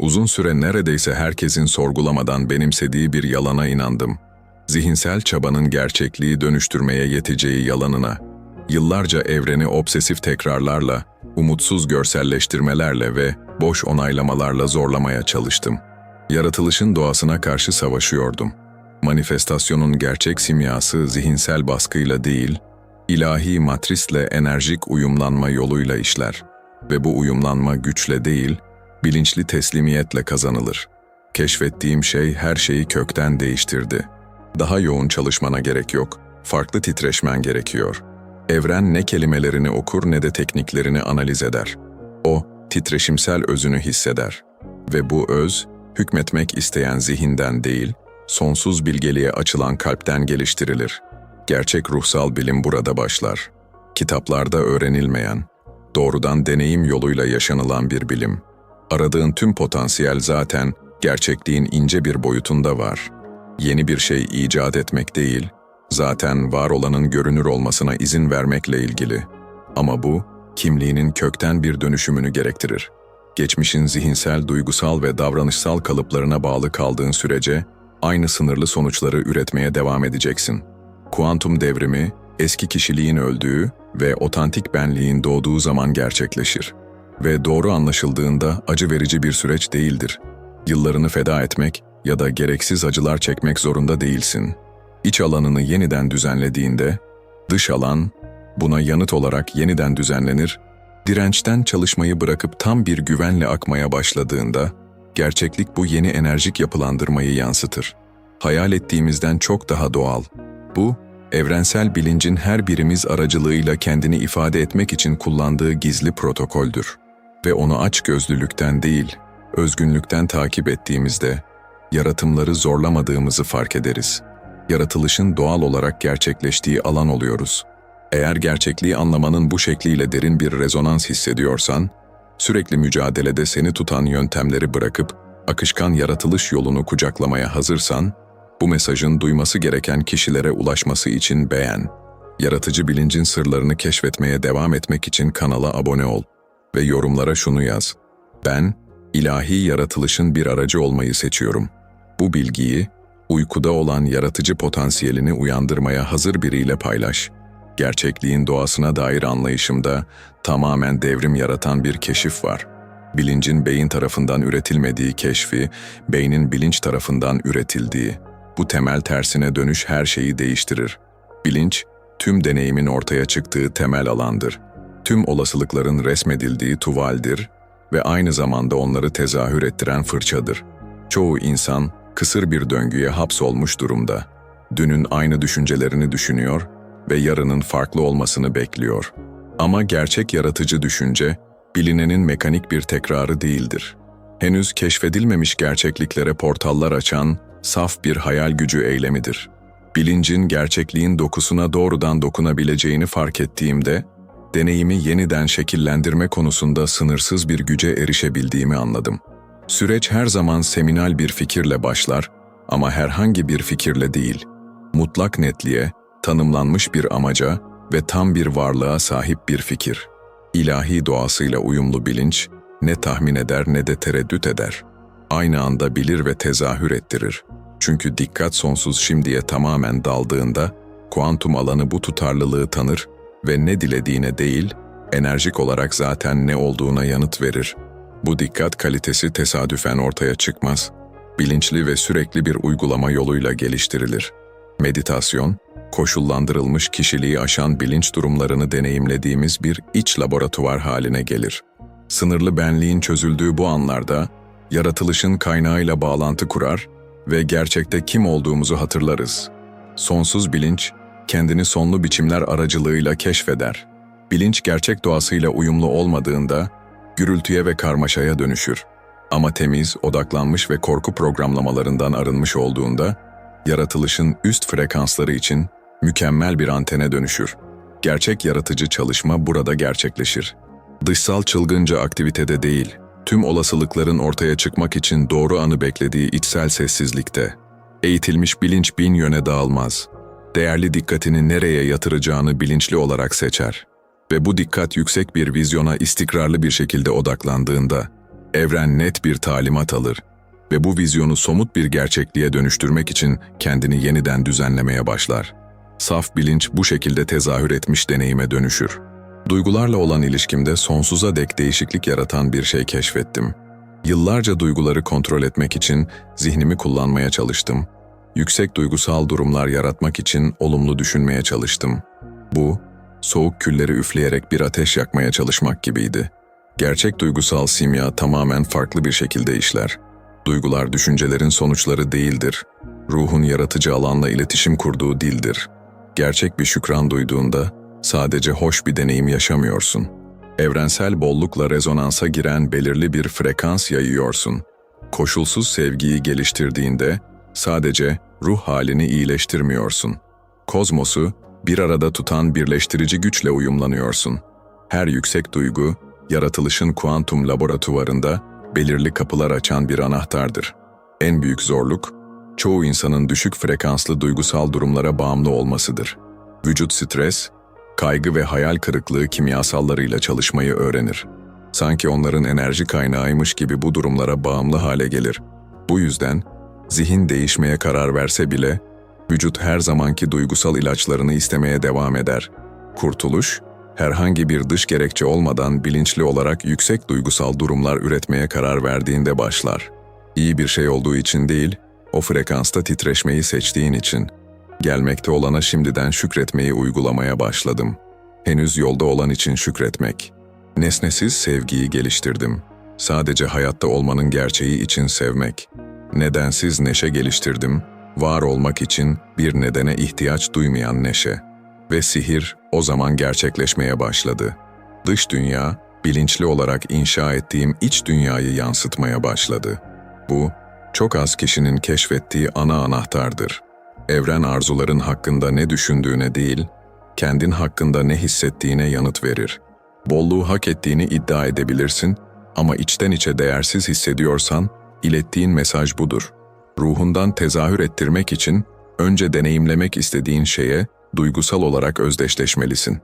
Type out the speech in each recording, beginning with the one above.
Uzun süre neredeyse herkesin sorgulamadan benimsediği bir yalana inandım. Zihinsel çabanın gerçekliği dönüştürmeye yeteceği yalanına. Yıllarca evreni obsesif tekrarlarla, umutsuz görselleştirmelerle ve boş onaylamalarla zorlamaya çalıştım. Yaratılışın doğasına karşı savaşıyordum. Manifestasyonun gerçek simyası zihinsel baskıyla değil, ilahi matrisle enerjik uyumlanma yoluyla işler. Ve bu uyumlanma güçle değil, bilinçli teslimiyetle kazanılır. Keşfettiğim şey her şeyi kökten değiştirdi. Daha yoğun çalışmana gerek yok, farklı titreşmen gerekiyor. Evren ne kelimelerini okur ne de tekniklerini analiz eder. O, titreşimsel özünü hisseder. Ve bu öz, hükmetmek isteyen zihinden değil, sonsuz bilgeliğe açılan kalpten geliştirilir. Gerçek ruhsal bilim burada başlar. Kitaplarda öğrenilmeyen, doğrudan deneyim yoluyla yaşanılan bir bilim. Aradığın tüm potansiyel zaten gerçekliğin ince bir boyutunda var. Yeni bir şey icat etmek değil, zaten var olanın görünür olmasına izin vermekle ilgili. Ama bu, kimliğinin kökten bir dönüşümünü gerektirir. Geçmişin zihinsel, duygusal ve davranışsal kalıplarına bağlı kaldığın sürece, aynı sınırlı sonuçları üretmeye devam edeceksin. Kuantum devrimi, eski kişiliğin öldüğü ve otantik benliğin doğduğu zaman gerçekleşir. Ve doğru anlaşıldığında acı verici bir süreç değildir. Yıllarını feda etmek ya da gereksiz acılar çekmek zorunda değilsin. İç alanını yeniden düzenlediğinde, dış alan buna yanıt olarak yeniden düzenlenir, dirençten çalışmayı bırakıp tam bir güvenle akmaya başladığında, gerçeklik bu yeni enerjik yapılandırmayı yansıtır. Hayal ettiğimizden çok daha doğal. Bu, evrensel bilincin her birimiz aracılığıyla kendini ifade etmek için kullandığı gizli protokoldür. Ve onu aç gözlülükten değil, özgünlükten takip ettiğimizde, yaratımları zorlamadığımızı fark ederiz. Yaratılışın doğal olarak gerçekleştiği alan oluyoruz. Eğer gerçekliği anlamanın bu şekliyle derin bir rezonans hissediyorsan, sürekli mücadelede seni tutan yöntemleri bırakıp akışkan yaratılış yolunu kucaklamaya hazırsan, bu mesajın duyması gereken kişilere ulaşması için beğen. Yaratıcı bilincin sırlarını keşfetmeye devam etmek için kanala abone ol ve yorumlara şunu yaz. Ben, ilahi yaratılışın bir aracı olmayı seçiyorum. Bu bilgiyi, uykuda olan yaratıcı potansiyelini uyandırmaya hazır biriyle paylaş. Gerçekliğin doğasına dair anlayışımda tamamen devrim yaratan bir keşif var. Bilincin beyin tarafından üretilmediği keşfi, beynin bilinç tarafından üretildiği. Bu temel tersine dönüş her şeyi değiştirir. Bilinç, tüm deneyimin ortaya çıktığı temel alandır. Tüm olasılıkların resmedildiği tuvaldir ve aynı zamanda onları tezahür ettiren fırçadır. Çoğu insan kısır bir döngüye hapsolmuş durumda. Dünün aynı düşüncelerini düşünüyor ve yarının farklı olmasını bekliyor. Ama gerçek yaratıcı düşünce, bilinenin mekanik bir tekrarı değildir. Henüz keşfedilmemiş gerçekliklere portallar açan, saf bir hayal gücü eylemidir. Bilincin gerçekliğin dokusuna doğrudan dokunabileceğini fark ettiğimde, deneyimi yeniden şekillendirme konusunda sınırsız bir güce erişebildiğimi anladım. Süreç her zaman seminal bir fikirle başlar ama herhangi bir fikirle değil. Mutlak netliğe, tanımlanmış bir amaca ve tam bir varlığa sahip bir fikir. İlahi doğasıyla uyumlu bilinç, ne tahmin eder ne de tereddüt eder. Aynı anda bilir ve tezahür ettirir. Çünkü dikkat sonsuz şimdiye tamamen daldığında, kuantum alanı bu tutarlılığı tanır ve ne dilediğine değil, enerjik olarak zaten ne olduğuna yanıt verir. Bu dikkat kalitesi tesadüfen ortaya çıkmaz, bilinçli ve sürekli bir uygulama yoluyla geliştirilir. Meditasyon, koşullandırılmış kişiliği aşan bilinç durumlarını deneyimlediğimiz bir iç laboratuvar haline gelir. Sınırlı benliğin çözüldüğü bu anlarda, yaratılışın kaynağıyla bağlantı kurar ve gerçekte kim olduğumuzu hatırlarız. Sonsuz bilinç, kendini sonlu biçimler aracılığıyla keşfeder. Bilinç gerçek doğasıyla uyumlu olmadığında, gürültüye ve karmaşaya dönüşür. Ama temiz, odaklanmış ve korku programlamalarından arınmış olduğunda, yaratılışın üst frekansları için mükemmel bir antene dönüşür. Gerçek yaratıcı çalışma burada gerçekleşir. Dışsal çılgınca aktivitede değil, tüm olasılıkların ortaya çıkmak için doğru anı beklediği içsel sessizlikte. Eğitilmiş bilinç bin yöne dağılmaz. Değerli dikkatini nereye yatıracağını bilinçli olarak seçer. Ve bu dikkat yüksek bir vizyona istikrarlı bir şekilde odaklandığında, Evren net bir talimat alır ve bu vizyonu somut bir gerçekliğe dönüştürmek için kendini yeniden düzenlemeye başlar. Saf bilinç bu şekilde tezahür etmiş deneyime dönüşür. Duygularla olan ilişkimde sonsuza dek değişiklik yaratan bir şey keşfettim. Yıllarca duyguları kontrol etmek için zihnimi kullanmaya çalıştım. Yüksek duygusal durumlar yaratmak için olumlu düşünmeye çalıştım. Bu, soğuk külleri üfleyerek bir ateş yakmaya çalışmak gibiydi. Gerçek duygusal simya tamamen farklı bir şekilde işler. Duygular düşüncelerin sonuçları değildir. Ruhun yaratıcı alanla iletişim kurduğu dildir. Gerçek bir şükran duyduğunda sadece hoş bir deneyim yaşamıyorsun. Evrensel bollukla rezonansa giren belirli bir frekans yayıyorsun. Koşulsuz sevgiyi geliştirdiğinde sadece ruh halini iyileştirmiyorsun. Kozmosu bir arada tutan birleştirici güçle uyumlanıyorsun. Her yüksek duygu, yaratılışın kuantum laboratuvarında belirli kapılar açan bir anahtardır. En büyük zorluk, çoğu insanın düşük frekanslı duygusal durumlara bağımlı olmasıdır. Vücut stres, kaygı ve hayal kırıklığı kimyasallarıyla çalışmayı öğrenir. Sanki onların enerji kaynağıymış gibi bu durumlara bağımlı hale gelir. Bu yüzden zihin değişmeye karar verse bile vücut her zamanki duygusal ilaçlarını istemeye devam eder. Kurtuluş, herhangi bir dış gerekçe olmadan bilinçli olarak yüksek duygusal durumlar üretmeye karar verdiğinde başlar. İyi bir şey olduğu için değil, o frekansta titreşmeyi seçtiğin için. Gelmekte olana şimdiden şükretmeyi uygulamaya başladım. Henüz yolda olan için şükretmek. Nesnesiz sevgiyi geliştirdim. Sadece hayatta olmanın gerçeği için sevmek. Nedensiz neşe geliştirdim. Var olmak için bir nedene ihtiyaç duymayan neşe. Ve sihir o zaman gerçekleşmeye başladı. Dış dünya, bilinçli olarak inşa ettiğim iç dünyayı yansıtmaya başladı. Bu, çok az kişinin keşfettiği ana anahtardır. Evren arzuların hakkında ne düşündüğüne değil, kendin hakkında ne hissettiğine yanıt verir. Bolluğu hak ettiğini iddia edebilirsin ama içten içe değersiz hissediyorsan, ilettiğin mesaj budur. Ruhundan tezahür ettirmek için önce deneyimlemek istediğin şeye duygusal olarak özdeşleşmelisin.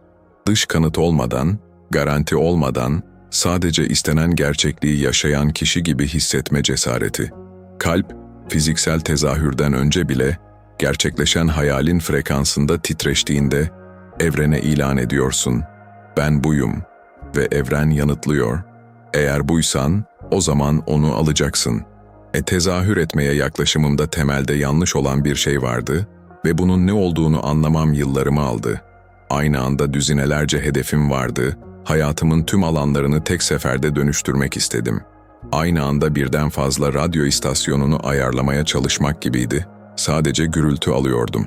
Dış kanıt olmadan, garanti olmadan, sadece istenen gerçekliği yaşayan kişi gibi hissetme cesareti. Kalp, fiziksel tezahürden önce bile gerçekleşen hayalin frekansında titreştiğinde evrene ilan ediyorsun. Ben buyum ve evren yanıtlıyor. Eğer buysan o zaman onu alacaksın. E tezahür etmeye yaklaşımımda temelde yanlış olan bir şey vardı ve bunun ne olduğunu anlamam yıllarımı aldı. Aynı anda düzinelerce hedefim vardı, hayatımın tüm alanlarını tek seferde dönüştürmek istedim. Aynı anda birden fazla radyo istasyonunu ayarlamaya çalışmak gibiydi. Sadece gürültü alıyordum.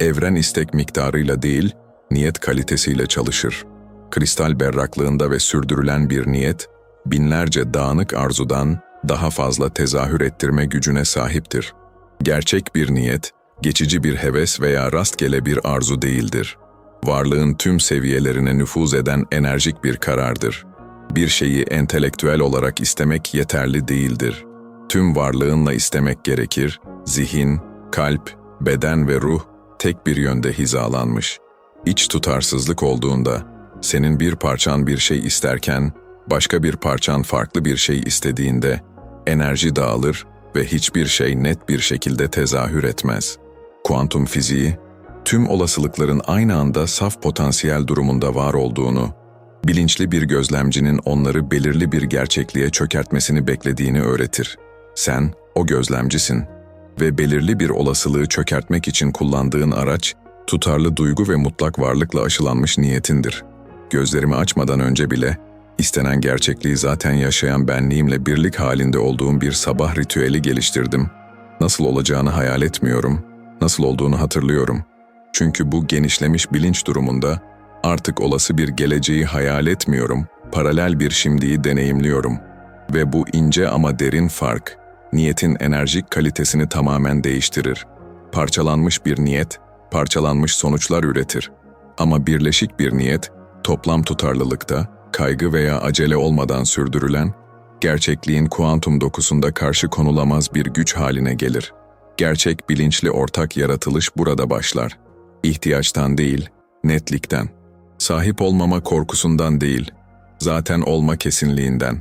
Evren istek miktarıyla değil, niyet kalitesiyle çalışır. Kristal berraklığında ve sürdürülen bir niyet, binlerce dağınık arzudan daha fazla tezahür ettirme gücüne sahiptir. Gerçek bir niyet, geçici bir heves veya rastgele bir arzu değildir. Varlığın tüm seviyelerine nüfuz eden enerjik bir karardır. Bir şeyi entelektüel olarak istemek yeterli değildir. Tüm varlığınla istemek gerekir, zihin, kalp, beden ve ruh tek bir yönde hizalanmış. İç tutarsızlık olduğunda, senin bir parçan bir şey isterken, başka bir parçan farklı bir şey istediğinde, enerji dağılır ve hiçbir şey net bir şekilde tezahür etmez. Kuantum fiziği, tüm olasılıkların aynı anda saf potansiyel durumunda var olduğunu, bilinçli bir gözlemcinin onları belirli bir gerçekliğe çökertmesini beklediğini öğretir. Sen, o gözlemcisin ve belirli bir olasılığı çökertmek için kullandığın araç, tutarlı duygu ve mutlak varlıkla aşılanmış niyetindir. Gözlerimi açmadan önce bile, istenen gerçekliği zaten yaşayan benliğimle birlik halinde olduğum bir sabah ritüeli geliştirdim. Nasıl olacağını hayal etmiyorum, nasıl olduğunu hatırlıyorum. Çünkü bu genişlemiş bilinç durumunda artık olası bir geleceği hayal etmiyorum, paralel bir şimdiyi deneyimliyorum. Ve bu ince ama derin fark, niyetin enerjik kalitesini tamamen değiştirir. Parçalanmış bir niyet, parçalanmış sonuçlar üretir. Ama birleşik bir niyet, toplam tutarlılıkta, kaygı veya acele olmadan sürdürülen, gerçekliğin kuantum dokusunda karşı konulamaz bir güç haline gelir. Gerçek bilinçli ortak yaratılış burada başlar. İhtiyaçtan değil, netlikten. Sahip olmama korkusundan değil, zaten olma kesinliğinden.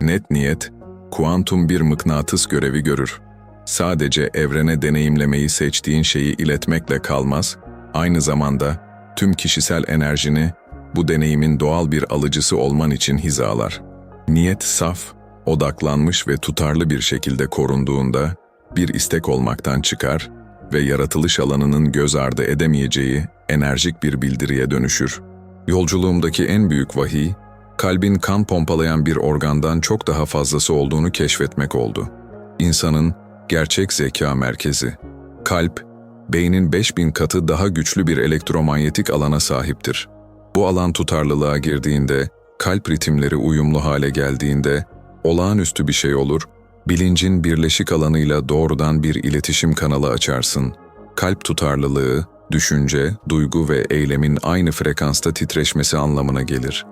Net niyet, kuantum bir mıknatıs görevi görür. Sadece evrene deneyimlemeyi seçtiğin şeyi iletmekle kalmaz, aynı zamanda tüm kişisel enerjini bu deneyimin doğal bir alıcısı olman için hizalar. Niyet saf, odaklanmış ve tutarlı bir şekilde korunduğunda bir istek olmaktan çıkar ve yaratılış alanının göz ardı edemeyeceği enerjik bir bildiriye dönüşür. Yolculuğumdaki en büyük vahiy, kalbin kan pompalayan bir organdan çok daha fazlası olduğunu keşfetmek oldu. İnsanın gerçek zeka merkezi. Kalp, beynin 5000 katı daha güçlü bir elektromanyetik alana sahiptir. Bu alan tutarlılığa girdiğinde, kalp ritimleri uyumlu hale geldiğinde, olağanüstü bir şey olur, bilincin birleşik alanıyla doğrudan bir iletişim kanalı açarsın. Kalp tutarlılığı, düşünce, duygu ve eylemin aynı frekansta titreşmesi anlamına gelir.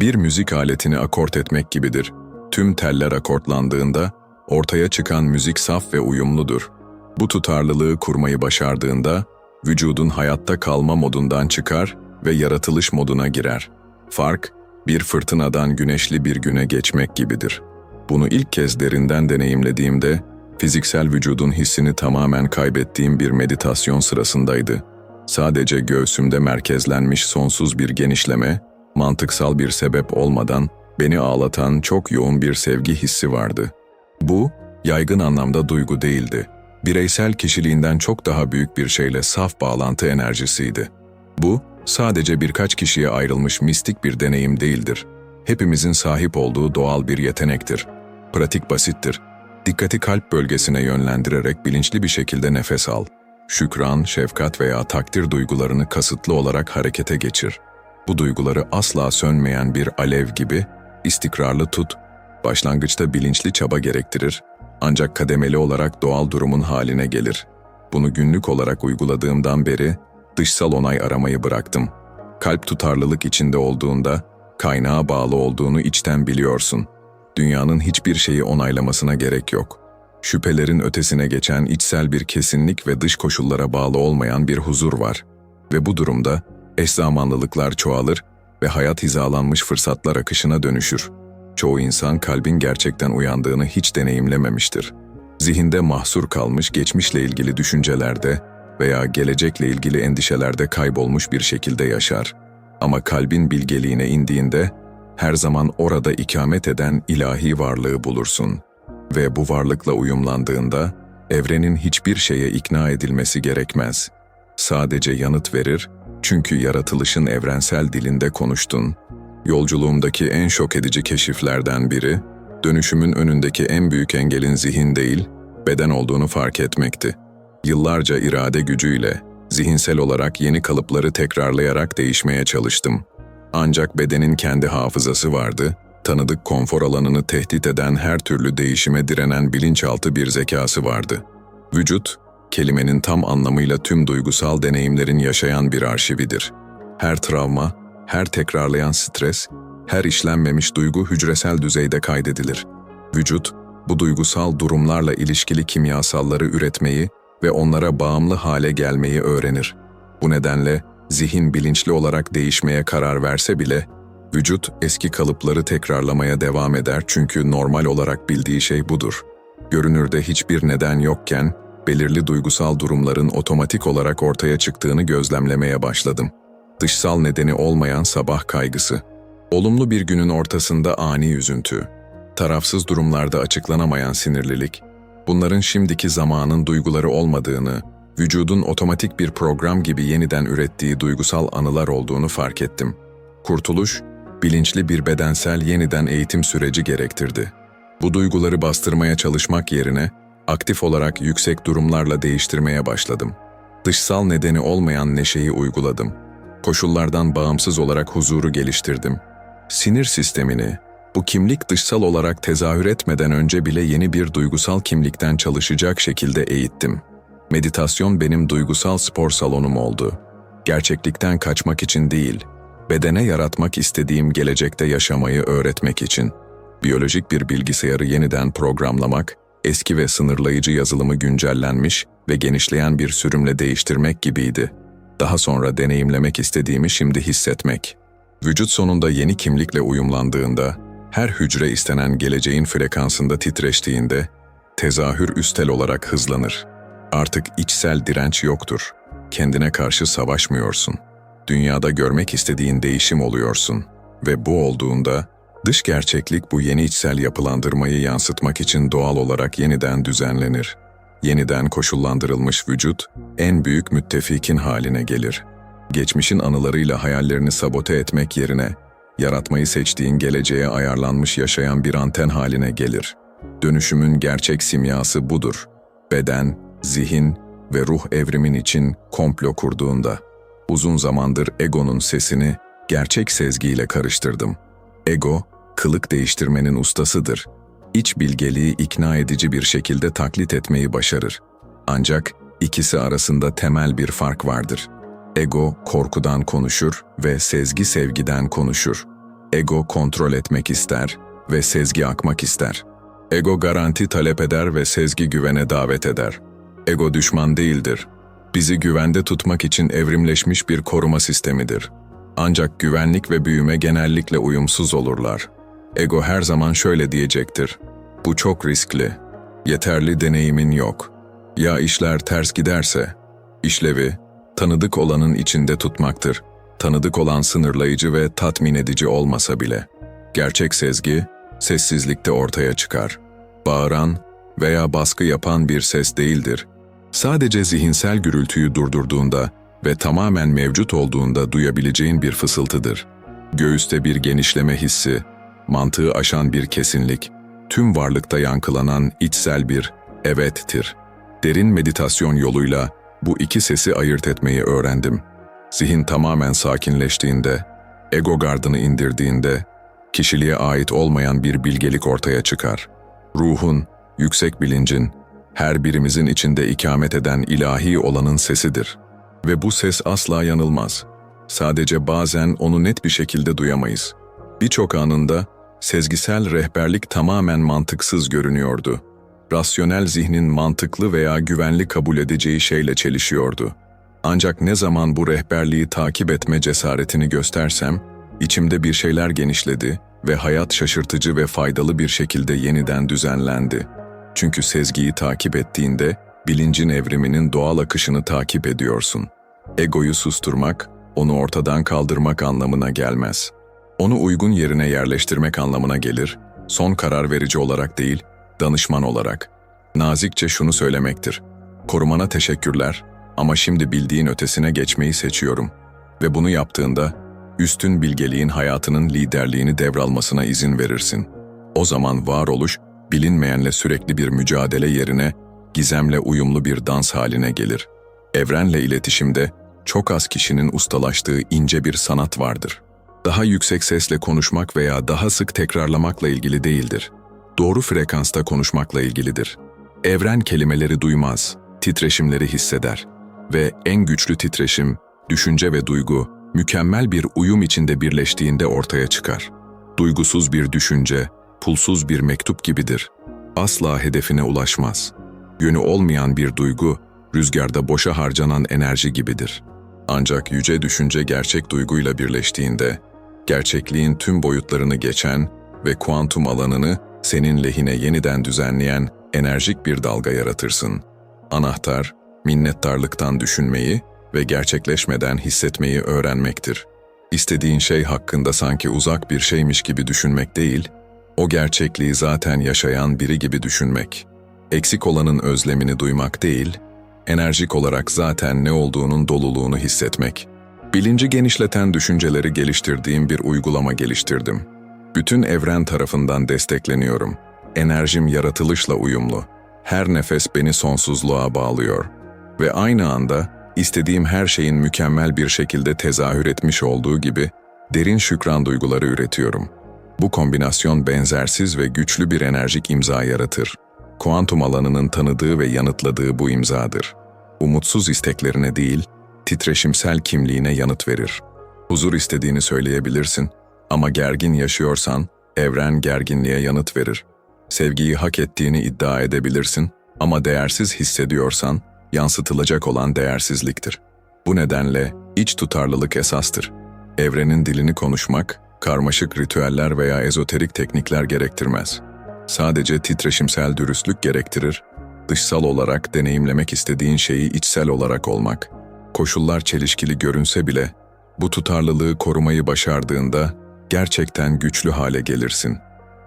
Bir müzik aletini akort etmek gibidir. Tüm teller akortlandığında, ortaya çıkan müzik saf ve uyumludur. Bu tutarlılığı kurmayı başardığında, vücudun hayatta kalma modundan çıkar ve yaratılış moduna girer. Fark, bir fırtınadan güneşli bir güne geçmek gibidir. Bunu ilk kez derinden deneyimlediğimde, fiziksel vücudun hissini tamamen kaybettiğim bir meditasyon sırasındaydı. Sadece göğsümde merkezlenmiş sonsuz bir genişleme, mantıksal bir sebep olmadan beni ağlatan çok yoğun bir sevgi hissi vardı. Bu, yaygın anlamda duygu değildi. Bireysel kişiliğinden çok daha büyük bir şeyle saf bağlantı enerjisiydi. Bu, sadece birkaç kişiye ayrılmış mistik bir deneyim değildir. Hepimizin sahip olduğu doğal bir yetenektir. Pratik basittir. Dikkati kalp bölgesine yönlendirerek bilinçli bir şekilde nefes al. Şükran, şefkat veya takdir duygularını kasıtlı olarak harekete geçir. Bu duyguları asla sönmeyen bir alev gibi istikrarlı tut. Başlangıçta bilinçli çaba gerektirir ancak kademeli olarak doğal durumun haline gelir. Bunu günlük olarak uyguladığımdan beri dışsal onay aramayı bıraktım. Kalp tutarlılık içinde olduğunda kaynağa bağlı olduğunu içten biliyorsun. Dünyanın hiçbir şeyi onaylamasına gerek yok. Şüphelerin ötesine geçen içsel bir kesinlik ve dış koşullara bağlı olmayan bir huzur var. Ve bu durumda eş zamanlılıklar çoğalır ve hayat hizalanmış fırsatlar akışına dönüşür. Çoğu insan kalbin gerçekten uyandığını hiç deneyimlememiştir. Zihinde mahsur kalmış geçmişle ilgili düşüncelerde veya gelecekle ilgili endişelerde kaybolmuş bir şekilde yaşar. Ama kalbin bilgeliğine indiğinde her zaman orada ikamet eden ilahi varlığı bulursun. Ve bu varlıkla uyumlandığında evrenin hiçbir şeye ikna edilmesi gerekmez. Sadece yanıt verir çünkü yaratılışın evrensel dilinde konuştun. Yolculuğumdaki en şok edici keşiflerden biri, dönüşümün önündeki en büyük engelin zihin değil, beden olduğunu fark etmekti. Yıllarca irade gücüyle, zihinsel olarak yeni kalıpları tekrarlayarak değişmeye çalıştım. Ancak bedenin kendi hafızası vardı, tanıdık konfor alanını tehdit eden her türlü değişime direnen bilinçaltı bir zekası vardı. Vücut, kelimenin tam anlamıyla tüm duygusal deneyimlerin yaşayan bir arşividir. Her travma, her tekrarlayan stres, her işlenmemiş duygu hücresel düzeyde kaydedilir. Vücut, bu duygusal durumlarla ilişkili kimyasalları üretmeyi ve onlara bağımlı hale gelmeyi öğrenir. Bu nedenle zihin bilinçli olarak değişmeye karar verse bile, vücut eski kalıpları tekrarlamaya devam eder çünkü normal olarak bildiği şey budur. Görünürde hiçbir neden yokken, belirli duygusal durumların otomatik olarak ortaya çıktığını gözlemlemeye başladım. Dışsal nedeni olmayan sabah kaygısı, olumlu bir günün ortasında ani üzüntü, tarafsız durumlarda açıklanamayan sinirlilik, bunların şimdiki zamanın duyguları olmadığını, vücudun otomatik bir program gibi yeniden ürettiği duygusal anılar olduğunu fark ettim. Kurtuluş, bilinçli bir bedensel yeniden eğitim süreci gerektirdi. Bu duyguları bastırmaya çalışmak yerine aktif olarak yüksek durumlarla değiştirmeye başladım. Dışsal nedeni olmayan neşeyi uyguladım. Koşullardan bağımsız olarak huzuru geliştirdim. Sinir sistemini, bu kimlik dışsal olarak tezahür etmeden önce bile yeni bir duygusal kimlikten çalışacak şekilde eğittim. Meditasyon benim duygusal spor salonum oldu. Gerçeklikten kaçmak için değil, bedene yaratmak istediğim gelecekte yaşamayı öğretmek için. Biyolojik bir bilgisayarı yeniden programlamak, eski ve sınırlayıcı yazılımı güncellenmiş ve genişleyen bir sürümle değiştirmek gibiydi. Daha sonra deneyimlemek istediğimi şimdi hissetmek. Vücut sonunda yeni kimlikle uyumlandığında, Her hücre istenen geleceğin frekansında titreştiğinde, tezahür üstel olarak hızlanır. Artık içsel direnç yoktur. Kendine karşı savaşmıyorsun. Dünyada görmek istediğin değişim oluyorsun. Ve bu olduğunda, dış gerçeklik bu yeni içsel yapılandırmayı yansıtmak için doğal olarak yeniden düzenlenir. Yeniden koşullandırılmış vücut, en büyük müttefikin haline gelir. Geçmişin anılarıyla hayallerini sabote etmek yerine, yaratmayı seçtiğin geleceğe ayarlanmış yaşayan bir anten haline gelir. Dönüşümün gerçek simyası budur. Beden, zihin ve ruh evrimin için komplo kurduğunda. Uzun zamandır egonun sesini gerçek sezgiyle karıştırdım. Ego, kılık değiştirmenin ustasıdır. İç bilgeliği ikna edici bir şekilde taklit etmeyi başarır. Ancak ikisi arasında temel bir fark vardır. Ego korkudan konuşur ve sezgi sevgiden konuşur. Ego kontrol etmek ister ve sezgi akmak ister. Ego garanti talep eder ve sezgi güvene davet eder. Ego düşman değildir. Bizi güvende tutmak için evrimleşmiş bir koruma sistemidir. Ancak güvenlik ve büyüme genellikle uyumsuz olurlar. Ego her zaman şöyle diyecektir. Bu çok riskli. Yeterli deneyimin yok. Ya işler ters giderse? İşlevi, tanıdık olanın içinde tutmaktır. Tanıdık olan sınırlayıcı ve tatmin edici olmasa bile. Gerçek sezgi, sessizlikte ortaya çıkar. Bağıran veya baskı yapan bir ses değildir. Sadece zihinsel gürültüyü durdurduğunda ve tamamen mevcut olduğunda duyabileceğin bir fısıltıdır. Göğüste bir genişleme hissi, mantığı aşan bir kesinlik, tüm varlıkta yankılanan içsel bir evettir. Derin meditasyon yoluyla bu iki sesi ayırt etmeyi öğrendim. Zihin tamamen sakinleştiğinde, ego gardını indirdiğinde, kişiliğe ait olmayan bir bilgelik ortaya çıkar. Ruhun, yüksek bilincin, her birimizin içinde ikamet eden ilahi olanın sesidir. Ve bu ses asla yanılmaz. Sadece bazen onu net bir şekilde duyamayız. Birçok anında sezgisel rehberlik tamamen mantıksız görünüyordu. Rasyonel zihnin mantıklı veya güvenli kabul edeceği şeyle çelişiyordu. Ancak ne zaman bu rehberliği takip etme cesaretini göstersem, içimde bir şeyler genişledi ve hayat şaşırtıcı ve faydalı bir şekilde yeniden düzenlendi. Çünkü sezgiyi takip ettiğinde bilincin evriminin doğal akışını takip ediyorsun. Egoyu susturmak, onu ortadan kaldırmak anlamına gelmez. Onu uygun yerine yerleştirmek anlamına gelir, son karar verici olarak değil, danışman olarak. Nazikçe şunu söylemektir. Korumana teşekkürler ama şimdi bildiğin ötesine geçmeyi seçiyorum. Ve bunu yaptığında üstün bilgeliğin hayatının liderliğini devralmasına izin verirsin. O zaman varoluş, bilinmeyenle sürekli bir mücadele yerine gizemle uyumlu bir dans haline gelir. Evrenle iletişimde çok az kişinin ustalaştığı ince bir sanat vardır. Daha yüksek sesle konuşmak veya daha sık tekrarlamakla ilgili değildir. Doğru frekansta konuşmakla ilgilidir. Evren kelimeleri duymaz, titreşimleri hisseder ve en güçlü titreşim, düşünce ve duygu mükemmel bir uyum içinde birleştiğinde ortaya çıkar. Duygusuz bir düşünce, pulsuz bir mektup gibidir. Asla hedefine ulaşmaz. Yönü olmayan bir duygu, rüzgarda boşa harcanan enerji gibidir. Ancak yüce düşünce gerçek duyguyla birleştiğinde, gerçekliğin tüm boyutlarını geçen ve kuantum alanını senin lehine yeniden düzenleyen enerjik bir dalga yaratırsın. Anahtar, minnettarlıktan düşünmeyi ve gerçekleşmeden hissetmeyi öğrenmektir. İstediğin şey hakkında sanki uzak bir şeymiş gibi düşünmek değil, o gerçekliği zaten yaşayan biri gibi düşünmek. Eksik olanın özlemini duymak değil, enerjik olarak zaten ne olduğunun doluluğunu hissetmek. Bilinci genişleten düşünceleri geliştirdiğim bir uygulama geliştirdim. Bütün evren tarafından destekleniyorum. Enerjim yaratılışla uyumlu. Her nefes beni sonsuzluğa bağlıyor. Ve aynı anda istediğim her şeyin mükemmel bir şekilde tezahür etmiş olduğu gibi derin şükran duyguları üretiyorum. Bu kombinasyon benzersiz ve güçlü bir enerjik imza yaratır. Kuantum alanının tanıdığı ve yanıtladığı bu imzadır. Umutsuz isteklerine değil, titreşimsel kimliğine yanıt verir. Huzur istediğini söyleyebilirsin ama gergin yaşıyorsan evren gerginliğe yanıt verir. Sevgiyi hak ettiğini iddia edebilirsin ama değersiz hissediyorsan yansıtılacak olan değersizliktir. Bu nedenle iç tutarlılık esastır. Evrenin dilini konuşmak karmaşık ritüeller veya ezoterik teknikler gerektirmez. Sadece titreşimsel dürüstlük gerektirir, dışsal olarak deneyimlemek istediğin şeyi içsel olarak olmak. Koşullar çelişkili görünse bile, bu tutarlılığı korumayı başardığında gerçekten güçlü hale gelirsin.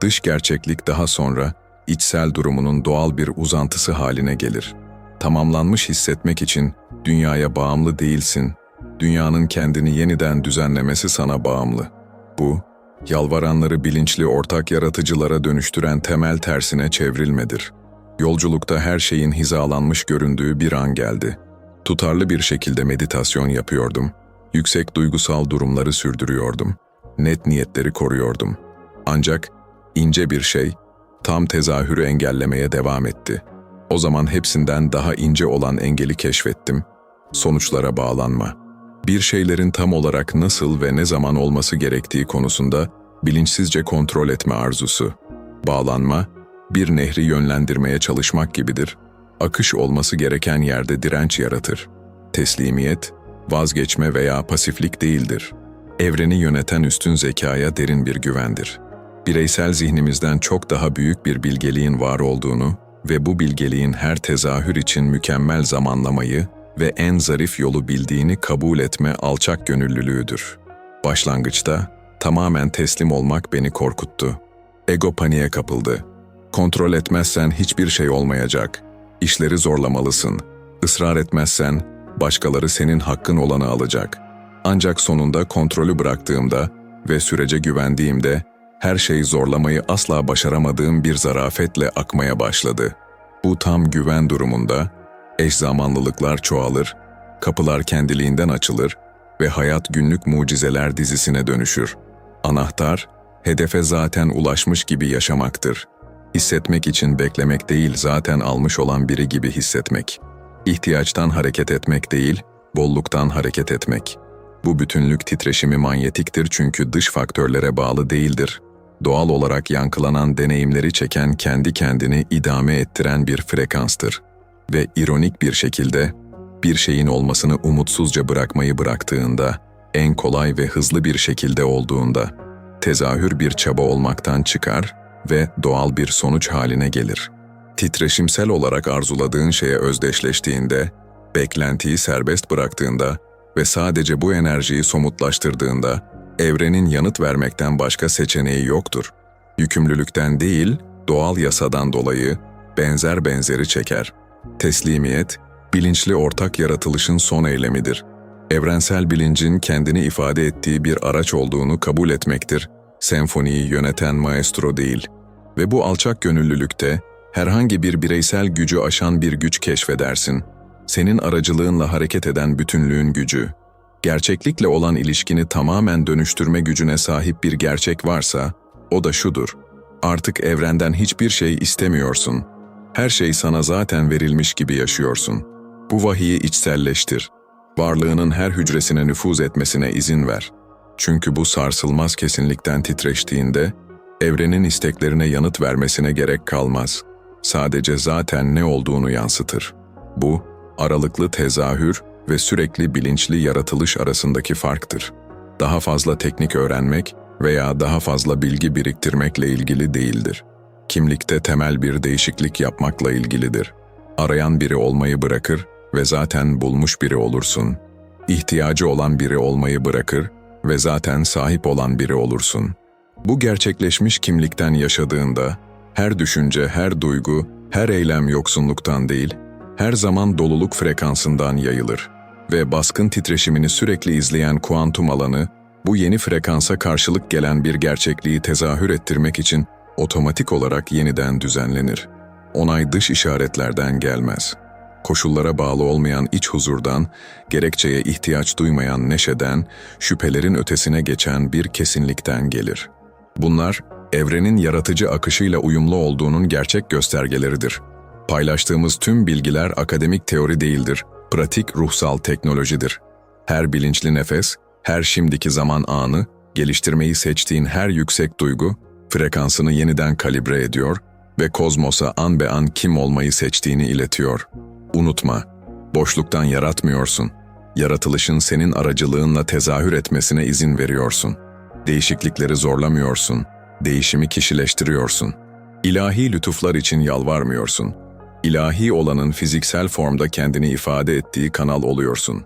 Dış gerçeklik daha sonra içsel durumunun doğal bir uzantısı haline gelir. Tamamlanmış hissetmek için dünyaya bağımlı değilsin. Dünyanın kendini yeniden düzenlemesi sana bağımlı. Bu, yalvaranları bilinçli ortak yaratıcılara dönüştüren temel tersine çevrilmedir. Yolculukta her şeyin hizalanmış göründüğü bir an geldi. Tutarlı bir şekilde meditasyon yapıyordum. Yüksek duygusal durumları sürdürüyordum. Net niyetleri koruyordum. Ancak ince bir şey tam tezahürü engellemeye devam etti. O zaman hepsinden daha ince olan engeli keşfettim. Sonuçlara bağlanma. Bir şeylerin tam olarak nasıl ve ne zaman olması gerektiği konusunda bilinçsizce kontrol etme arzusu. Bağlanma, bir nehri yönlendirmeye çalışmak gibidir. Akış olması gereken yerde direnç yaratır. Teslimiyet, vazgeçme veya pasiflik değildir. Evreni yöneten üstün zekaya derin bir güvendir. Bireysel zihnimizden çok daha büyük bir bilgeliğin var olduğunu ve bu bilgeliğin her tezahür için mükemmel zamanlamayı ve en zarif yolu bildiğini kabul etme alçak gönüllülüğüdür. Başlangıçta tamamen teslim olmak beni korkuttu. Ego paniğe kapıldı. Kontrol etmezsen hiçbir şey olmayacak. İşleri zorlamalısın. Israr etmezsen başkaları senin hakkın olanı alacak. Ancak sonunda kontrolü bıraktığımda ve sürece güvendiğimde her şeyi zorlamayı asla başaramadığım bir zarafetle akmaya başladı. Bu tam güven durumunda eş zamanlılıklar çoğalır, kapılar kendiliğinden açılır ve hayat günlük mucizeler dizisine dönüşür. Anahtar, hedefe zaten ulaşmış gibi yaşamaktır. Hissetmek için beklemek değil, zaten almış olan biri gibi hissetmek. İhtiyaçtan hareket etmek değil, bolluktan hareket etmek. Bu bütünlük titreşimi manyetiktir çünkü dış faktörlere bağlı değildir. Doğal olarak yankılanan deneyimleri çeken kendi kendini idame ettiren bir frekanstır. Ve ironik bir şekilde bir şeyin olmasını umutsuzca bırakmayı bıraktığında, en kolay ve hızlı bir şekilde olduğunda, tezahür bir çaba olmaktan çıkar ve doğal bir sonuç haline gelir. Titreşimsel olarak arzuladığın şeye özdeşleştiğinde, beklentiyi serbest bıraktığında ve sadece bu enerjiyi somutlaştırdığında, evrenin yanıt vermekten başka seçeneği yoktur. Yükümlülükten değil, doğal yasadan dolayı benzer benzeri çeker. Teslimiyet, bilinçli ortak yaratılışın son eylemidir. Evrensel bilincin kendini ifade ettiği bir araç olduğunu kabul etmektir. Senfoniyi yöneten maestro değil. Ve bu alçak gönüllülükte herhangi bir bireysel gücü aşan bir güç keşfedersin. Senin aracılığınla hareket eden bütünlüğün gücü. Gerçeklikle olan ilişkini tamamen dönüştürme gücüne sahip bir gerçek varsa, o da şudur. Artık evrenden hiçbir şey istemiyorsun. Her şey sana zaten verilmiş gibi yaşıyorsun. Bu vahiyi içselleştir. Varlığının her hücresine nüfuz etmesine izin ver. Çünkü bu sarsılmaz kesinlikten titreştiğinde, evrenin isteklerine yanıt vermesine gerek kalmaz. Sadece zaten ne olduğunu yansıtır. Bu, aralıklı tezahür ve sürekli bilinçli yaratılış arasındaki farktır. Daha fazla teknik öğrenmek veya daha fazla bilgi biriktirmekle ilgili değildir. Kimlikte temel bir değişiklik yapmakla ilgilidir. Arayan biri olmayı bırakır ve zaten bulmuş biri olursun. İhtiyacı olan biri olmayı bırakır ve zaten sahip olan biri olursun. Bu gerçekleşmiş kimlikten yaşadığında, her düşünce, her duygu, her eylem yoksunluktan değil, her zaman doluluk frekansından yayılır ve baskın titreşimini sürekli izleyen kuantum alanı, bu yeni frekansa karşılık gelen bir gerçekliği tezahür ettirmek için otomatik olarak yeniden düzenlenir. Onay dış işaretlerden gelmez. Koşullara bağlı olmayan iç huzurdan, gerekçeye ihtiyaç duymayan neşeden, şüphelerin ötesine geçen bir kesinlikten gelir. Bunlar, evrenin yaratıcı akışıyla uyumlu olduğunun gerçek göstergeleridir. Paylaştığımız tüm bilgiler akademik teori değildir, pratik ruhsal teknolojidir. Her bilinçli nefes, her şimdiki zaman anı, geliştirmeyi seçtiğin her yüksek duygu, frekansını yeniden kalibre ediyor ve kozmosa an be an kim olmayı seçtiğini iletiyor. Unutma, boşluktan yaratmıyorsun. Yaratılışın senin aracılığınla tezahür etmesine izin veriyorsun. Değişiklikleri zorlamıyorsun, değişimi kişileştiriyorsun. İlahi lütuflar için yalvarmıyorsun. İlahi olanın fiziksel formda kendini ifade ettiği kanal oluyorsun.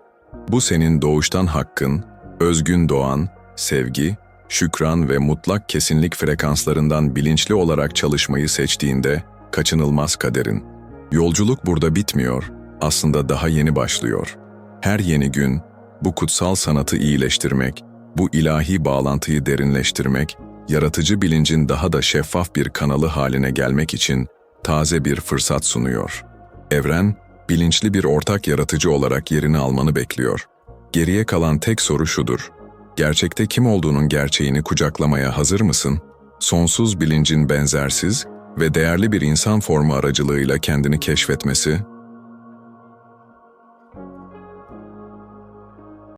Bu senin doğuştan hakkın, özgün doğan, sevgi, şükran ve mutlak kesinlik frekanslarından bilinçli olarak çalışmayı seçtiğinde kaçınılmaz kaderin. Yolculuk burada bitmiyor, aslında daha yeni başlıyor. Her yeni gün bu kutsal sanatı iyileştirmek, bu ilahi bağlantıyı derinleştirmek, yaratıcı bilincin daha da şeffaf bir kanalı haline gelmek için taze bir fırsat sunuyor. Evren, bilinçli bir ortak yaratıcı olarak yerini almanı bekliyor. Geriye kalan tek soru şudur. Gerçekte kim olduğunun gerçeğini kucaklamaya hazır mısın? Sonsuz bilincin benzersiz ve değerli bir insan formu aracılığıyla kendini keşfetmesi